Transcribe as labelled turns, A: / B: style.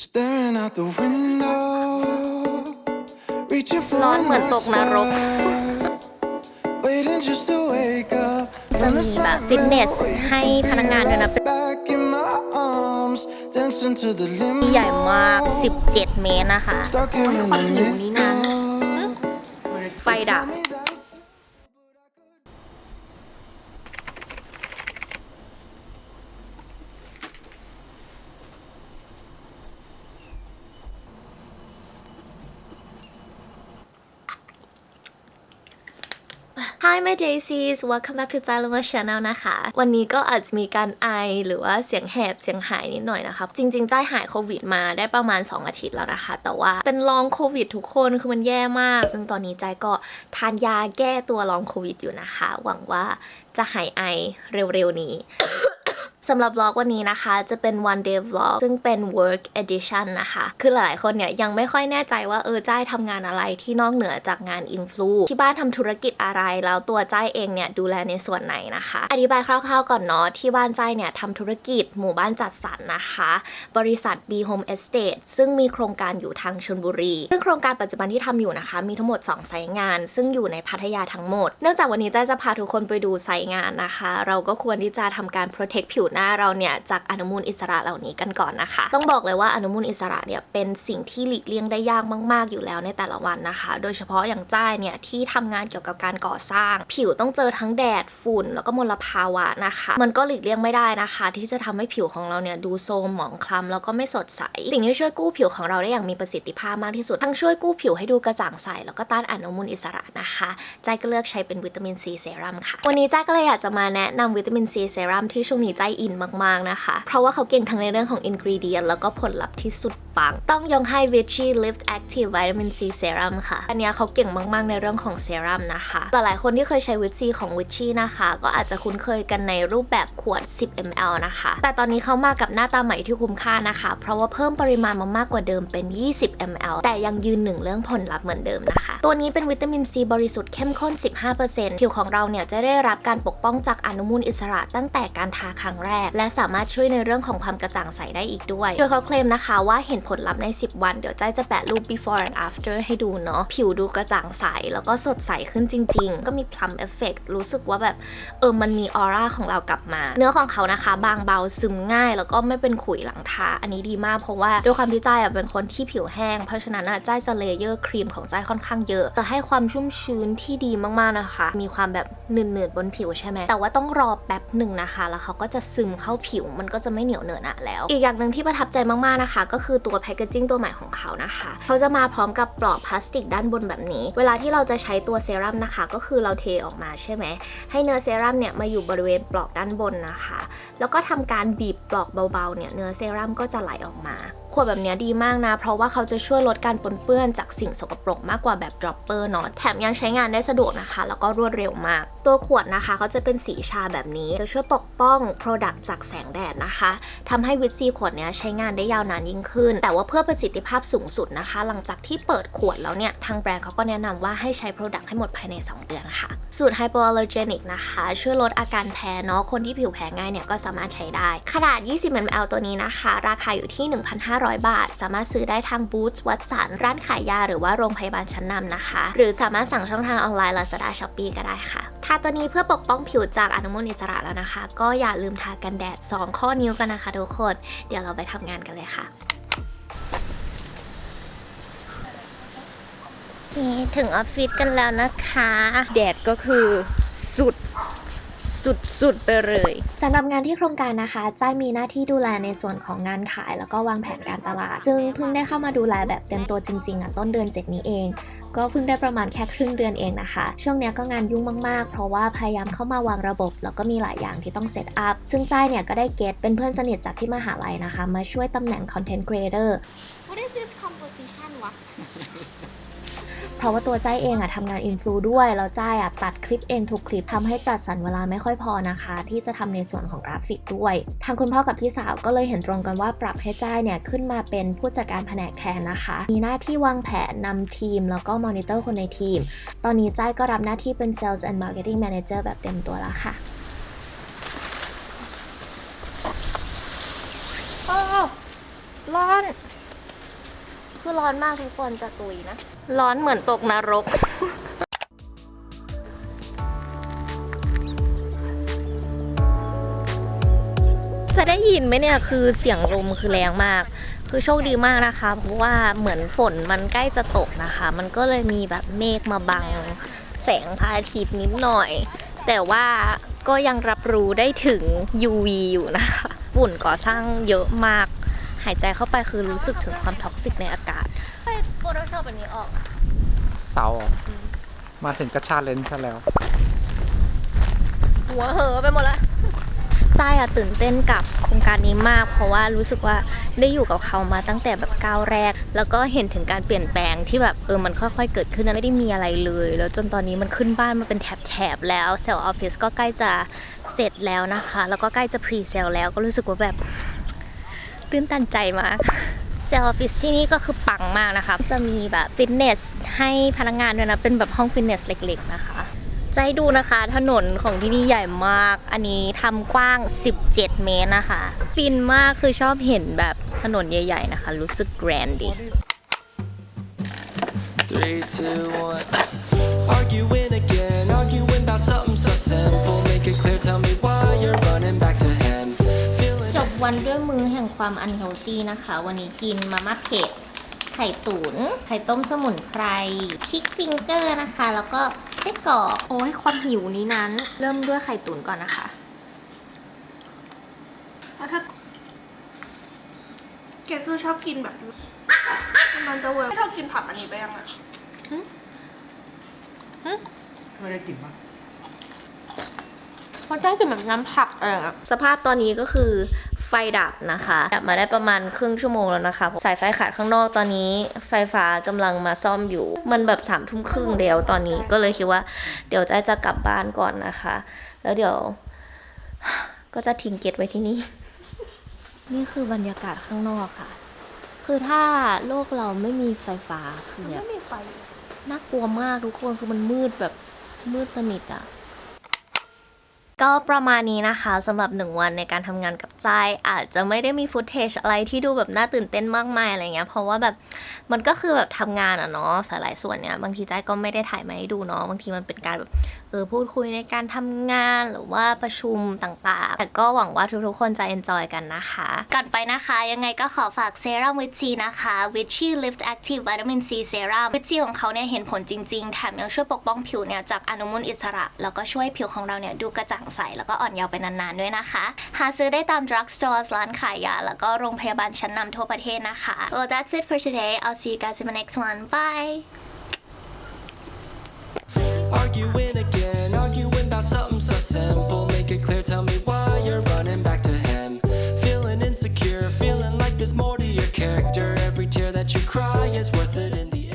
A: Staring out the window, reaching for
B: ร้อนเหมือนตกนรก
A: waiting just to wake up.
B: จะมีแบบ ฟิตเนสให้พนักงานด้วยนะ เป็น
A: Back in my arms, dancing to the
B: ที่ใหญ่
A: limbo.
B: มาก 17 เมตรนะคะ
A: Stuck here in
B: คน
A: the
B: หิวนี่นะไฟดับ
A: Tell me that
B: Hi my daisies welcome back to จ a ล a Channel นะคะ วันนี้ก็อาจจะมีการไอหรือว่าเสียงแหบเสียงหายนิดหน่อยนะคะ จริงๆจ้ายหายโควิดมาได้ประมาณ 2 อาทิตย์แล้วนะคะ แต่ว่าเป็นลองโควิดทุกคนคือมันแย่มาก ซึ่งตอนนี้จ้ายก็ทานยาแก้ตัวลองโควิดอยู่นะคะ หวังว่าจะหายไอเร็วๆนี้ สำหรับ vlog วันนี้นะคะ จะเป็น one day vlog ซึ่งเป็น work edition นะคะ คือหลายๆคนเนี่ยยังไม่ค่อยแน่ใจว่าเออจ้ายทำงานอะไรที่นอกเหนือจากงานอินฟลูที่บ้านทำธุรกิจอะไร แล้วตัวจ้ายเองเนี่ยดูแลในส่วนไหนนะคะ อธิบายคร่าวๆก่อนเนาะที่บ้านจ้ายเนี่ยทำธุรกิจหมู่บ้านจัดสรรนะคะ บริษัท B Home Estate ซึ่งมีโครงการอยู่ทางชลบุรี ซึ่งโครงการปัจจุบันที่ทำอยู่นะคะ มีทั้งหมด2ไซต์งาน ซึ่งอยู่ในพัทยาทั้งหมด เนื่องจากวันนี้จ้าจะพาทุกคนไปดูไซต์งานนะคะ เราก็ควรที่จะทำการ protect ผิวหน้าเราเนี่ยจากอนุมูลอิสระเหล่านี้กันก่อนนะคะ ต้องบอกเลยว่าอนุมูลอิสระเนี่ยเป็นสิ่งที่หลีกเลี่ยงได้ยากมาก ๆ อยู่แล้วในแต่ละวันนะคะ โดยเฉพาะอย่างจ้ายเนี่ยที่ทำงานเกี่ยวกับการก่อสร้าง ผิวต้องเจอทั้งแดดฝุ่น แล้วก็มลภาวะนะคะ มันก็หลีกเลี่ยงไม่ได้นะคะ ที่จะทำให้ผิวของเราเนี่ยดูโทรมหมองคล้ำแล้วก็ไม่สดใสสิ่งที่ช่วยกู้ผิวของเราได้อย่างมีประสิทธิภาพมากที่สุดทั้งช่วยกู้ผิวให้ดูกระจ่างใสแล้วก็ต้านอนุมูลอิสระนะคะจ้ายก็เลือกใช้เป็นวิตามินซีเซรั่มค่ะวันนี้จ้ายก็เลยอยากจะมาแนะนำวิตามินซีเซรั่มที่ช่วงนี้จ้ายอินมากๆนะคะ เพราะว่าเขาเก่งทั้งในเรื่องของอินกรีเดียนแล้วก็ผลลัพธ์ที่สุดปัง ต้องยกให้ Vichy Lift Active Vitamin C Serum ค่ะ อันนี้เขาเก่งมากๆในเรื่องของเซรั่มนะคะ หลายๆคนที่เคยใช้วิตซีของ Vichy นะคะ ก็อาจจะคุ้นเคยกันในรูปแบบขวด 10 ml นะคะ แต่ตอนนี้เขามากับหน้าตาใหม่ที่คุ้มค่านะคะ เพราะว่าเพิ่มปริมาณมามากกว่าเดิมเป็น 20 ml แต่ยังยืนหนึ่งเรื่องผลลัพธ์เหมือนเดิมนะคะ ตัวนี้เป็นวิตามินซีบริสุทธิ์เข้มข้น 15%ผิวของเราเนี่ยจะได้รับการปกป้องจากอนุมูลอิสระตั้งแต่การทาครั้งแรก และสามารถช่วยในเรื่องของความกระจ่างใสได้อีกด้วย โดยเขาเคลมนะคะว่าเห็นผลลัพธ์ใน 10 วัน เดี๋ยวใจจะแปะรูป before and after ให้ดูเนาะ ผิวดูกระจ่างใส แล้วก็สดใสขึ้นจริง ๆ ก็มี plum effect รู้สึกว่าแบบ เออ มันมีออร่าของเรากลับมา เนื้อของเขานะคะ บางเบาซึมง่าย แล้วก็ไม่เป็นขุยหลังทา อันนี้ดีมากเพราะว่าด้วยความที่จ้ายอะเป็นคนที่ผิวแห้ง เพราะฉะนั้นอะจ้จะเลเยอร์ครีมของจ้ค่อนข้างเยอะจะให้ความชุ่มชื้นที่ดีมากๆนะคะ มีความแบบหนืดๆบนผิวใช่ไหมแต่ว่าต้องรอแป๊บหนึ่งนะคะ แล้วเขาก็จะซึึมเข้าผิวมันก็จะไม่เหนียวเหนอะหนะแล้ว อีกอย่างหนึ่งที่ประทับใจมากๆนะคะ ก็คือตัวแพคเกจิ้งตัวใหม่ของเขานะคะ เขาจะมาพร้อมกับปลอกพลาสติกด้านบนแบบนี้ เวลาที่เราจะใช้ตัวเซรั่มนะคะ ก็คือเราเทออกมาใช่ไหม ให้เนื้อเซรั่มเนี่ยมาอยู่บริเวณปลอกด้านบนนะคะ แล้วก็ทำการบีบปลอกเบาๆเนี่ยเนื้อเซรั่มก็จะไหลออกมาขวดแบบนี้ดีมากนะ เพราะว่าเขาจะช่วยลดการปนเปื้อนจากสิ่งสกปรกมากกว่าแบบดรอปเปอร์เนาะแถมยังใช้งานได้สะดวกนะคะ แล้วก็รวดเร็วมาก ตัวขวดนะคะเขาจะเป็นสีชาแบบนี้ จะช่วยปกป้อง Product จากแสงแดดนะคะทำให้วิตซีขวดนี้ใช้งานได้ยาวนานยิ่งขึ้น แต่ว่าเพื่อประสิทธิภาพสูงสุดนะคะ หลังจากที่เปิดขวดแล้วเนี่ย ทางแบรนด์เขาก็แนะนำว่าให้ใช้ Product ให้หมดภายใน 2 เดือนค่ะ สูตร Hypoallergenic นะคะ ช่วยลดอาการแพ้เนาะคนที่ผิวแพ้ง่ายเนี่ยก็สามารถใช้ได้ ขนาด 20 ml ตัวนี้นะคะ ราคาอยู่ที่ 1,500บาท สามารถซื้อได้ทาง Boots วัตสันร้านขายยาหรือว่าโรงพยาบาลชั้นนำนะคะ หรือสามารถสั่งช่องทางออนไลน์ Lazada Shopee ก็ได้ค่ะ ทาตัวนี้เพื่อปกป้องผิวจากอนุมูลอิสระแล้วนะคะ ก็อย่าลืมทากันแดด 2 ข้อนิ้วกันนะคะทุกคน เดี๋ยวเราไปทำงานกันเลยค่ะนี่ถึงออฟฟิศกันแล้วนะคะ แดดก็คือสุด สุดสุดไปเลยสำหรับงานที่โครงการนะคะจ้ายมีหน้าที่ดูแลในส่วนของงานขาย แล้วก็วางแผนการตลาด จึงเพิ่งได้เข้ามาดูแลแบบเต็มตัวจริงๆอะต้นเดือน 7 นี้เอง ก็เพิ่งได้ประมาณแค่ครึ่งเดือนเองนะคะ ช่วงนี้ก็งานยุ่งมากๆ เพราะว่าพยายามเข้ามาวางระบบ แล้วก็มีหลายอย่างที่ต้องเซตอัพซึ่งจ้ายเนี่ยก็ได้เกตเป็นเพื่อนสนิทจากที่มหาลัยนะคะ มาช่วยตำแหน่ง Content Creator
C: What is this composition วะ
B: เพราะว่าตัวจ้ายเองอะทำงานอินฟลูด้วย แล้วจ้ายอะตัดคลิปเองทุกคลิปทำให้จัดสรรเวลาไม่ค่อยพอนะคะ ที่จะทำในส่วนของกราฟิกด้วย ทางคุณพ่อกับพี่สาวก็เลยเห็นตรงกันว่าปรับให้จ้ายเนี่ยขึ้นมาเป็นผู้จัดการแผนกแทนนะคะ มีหน้าที่วางแผนนำทีม แล้วก็มอนิเตอร์คนในทีม ตอนนี้จ้ายก็รับหน้าที่เป็น Sales and Marketing Manager แบบเต็มตัวแล้วค่ะ
C: โอ้ร้อน
B: คือร้อนมากทุกคนจะตุยนะ ร้อนเหมือนตกนรก จะได้ยินไหมเนี่ยคือเสียงลมคือแรงมาก คือโชคดีมากนะคะเพราะว่าเหมือนฝนมันใกล้จะตกนะคะ มันก็เลยมีแบบเมฆมาบังแสงพระอาทิตย์นิดหน่อย แต่ว่าก็ยังรับรู้ได้ถึง UV อยู่นะคะฝุ่นก่อสร้างเยอะมาก หายใจเข้าไปคือรู้สึกถึงความท็อกซิกในอากาศโฟโต้ช็อปอันนี้ออก
D: เสาเหรอมาถึงกระชาเลนซะแล้ว
B: หัวเหอไปหมดละจ้ายอะตื่นเต้นกับโครงการนี้มาก เพราะว่ารู้สึกว่าได้อยู่กับเขามาตั้งแต่แบบก้าวแรก แล้วก็เห็นถึงการเปลี่ยนแปลงที่แบบเออมันค่อยๆเกิดขึ้นนะไม่ได้มีอะไรเลย แล้วจนตอนนี้มันขึ้นบ้านมาเป็นแถบๆแล้วเซลล์ออฟฟิศก็ใกล้จะเสร็จแล้วนะคะ แล้วก็ใกล้จะพรีเซลแล้วก็รู้สึกว่าแบบ ตื้นตันใจมากเซลล์ออฟฟิศที่นี่ก็คือปังมากนะคะ จะมีแบบฟิตเนสให้พนักงานด้วยนะ เป็นแบบห้องฟิตเนสเล็กๆนะคะจะให้ดูนะคะถนนของที่นี่ใหญ่มาก อันนี้ทำกว้าง 17 เมตรนะคะ ฟินมากคือชอบเห็นแบบถนนใหญ่ ๆ นะคะ รู้สึกแกรนด์ดี
A: Three, two, one. Arguing again, arguing about something so simple. Make it clear, tell me why you're running back to him. Feeling
B: จบวันด้วยมื้อแห่งความอันเฮลตี้นะคะ วันนี้กินมาม่าเผ็ด ไข่ตุนไข่ต้มสมุนไพรพริกฟิงเกอร์นะคะ แล้วก็ไส้กรอกโอ้ยความหิวนี้นั้น เริ่มด้วยไข่ตุนก่อนนะคะ
E: แล้วถ้าเกดคือชอบกินแบบมันจะเวิร์กไม่ชอบกินผักอันนี้ไปยังอะ
D: ไม่ได้กินปะ
B: เพราะได้กลิ่นแบบน้ำผักเออสภาพตอนนี้ก็คือ ไฟดับนะคะดับมาได้ประมาณครึ่งชั่วโมงแล้วนะคะ สายไฟขาดข้างนอกตอนนี้ ไฟฟ้ากำลังมาซ่อมอยู่ มันแบบสามทุ่มครึ่งแล้วตอนนี้ก็เลยคิดว่า เดี๋ยวจะจะกลับบ้านก่อนนะคะ แล้วเดี๋ยว ก็จะทิ้งเก็ตไว้ที่นี่ นี่คือบรรยากาศข้างนอกค่ะ คือถ้าโลกเราไม่มีไฟฟ้าคือแบบ
E: ไม่มีไฟ
B: น่ากลัวมากทุกคนคือมันมืดแบบมืดสนิทอะ ก็ประมาณนี้นะคะสำหรับหนึ่งวันในการทำงานกับใจอาจจะไม่ได้มีฟุตเทจอะไรที่ดูแบบน่าตื่นเต้นมากมายอะไรเงี้ยเพราะว่าแบบมันก็คือแบบทำงานอะเนาะหลายส่วนเนี่ยบางทีใจก็ไม่ได้ถ่ายมาให้ดูเนาะบางทีมันเป็นการแบบเออพูดคุยในการทำงานหรือว่าประชุมต่างๆ แต่ก็หวังว่าทุกๆคนจะ enjoy กันนะคะ ก่อนไปนะคะ ยังไงก็ขอฝากเซรั่มวิตชีนะคะ w i c h y Lift Active Vitamin C Serum วิตชีของเขาเนี่ยเห็นผลจริงๆแถมยังช่วยปกป้องผิวเนี่ยจากอนุมูลอิสระ แล้วก็ช่วยผิวของเราเนี่ยดูกระจ่างใส แล้วก็อ่อนเยาว์ไปนานๆด้วยนะคะ หาซื้อได้ตาม drug stores ร้านขายยา แล้วก็โรงพยาบาลชั้นนำทั่วประเทศนะคะ Well that's it for today I'll see you guys in the next one bye
A: Arguing again, arguing about something so simple. Make it clear, tell me why you're running back to him. Feeling insecure, feeling like there's more to your character. Every tear that you cry is worth it in the end.